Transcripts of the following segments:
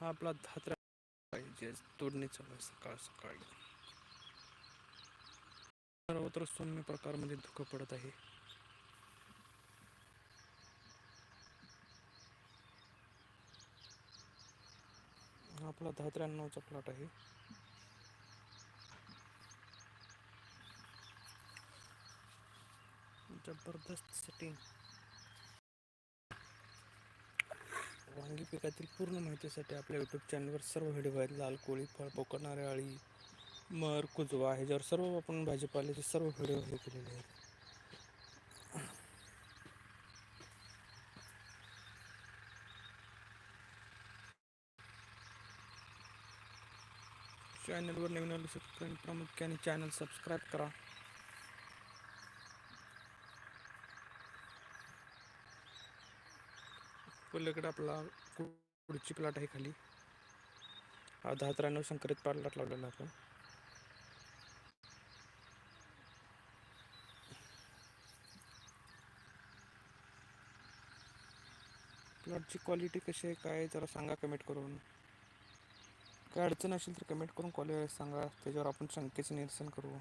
हा आपला धात्रा पाहिजे. तोडणी चालू आहे सकाळ सकाळी. सर्वत्र सौम्य प्रकारमध्ये धुकं पडत आहे. हा आपला दहा त्र्याण्णवचा प्लॉट आहे. जबरदस्त सेटिंग वांगी पिकातील पूर्ण माहितीसाठी आपल्या यूट्यूब चॅनलवर सर्व व्हिडिओ आहेत. लाल कोळी फळ पोकणारे अळी मर कुजवा आहे ज्यावर सर्व आपण भाजीपाल्याचे सर्व व्हिडिओ हे केलेले आहेत. चॅनलवर नवीन आले सबस्क्राईब प्रामुख्याने चॅनल सबस्क्राईब करा. पलीकडे आपला पुढची प्लॉट आहे खाली. हा दहा त्र्याण्णव संकरित प्लॉट लावलेला आपण. प्लॉटची क्वालिटी कशी आहे काय जरा सांगा कमेंट करून. काय अडचण असेल तर कमेंट करून क्वालिटी सांगा त्याच्यावर आपण शंकेचं निरसन करू.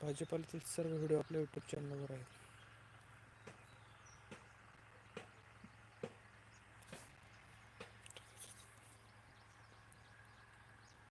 भाजीपाल्यातील सर्व व्हिडिओ आपल्या यूट्यूब चॅनलवर आहेत.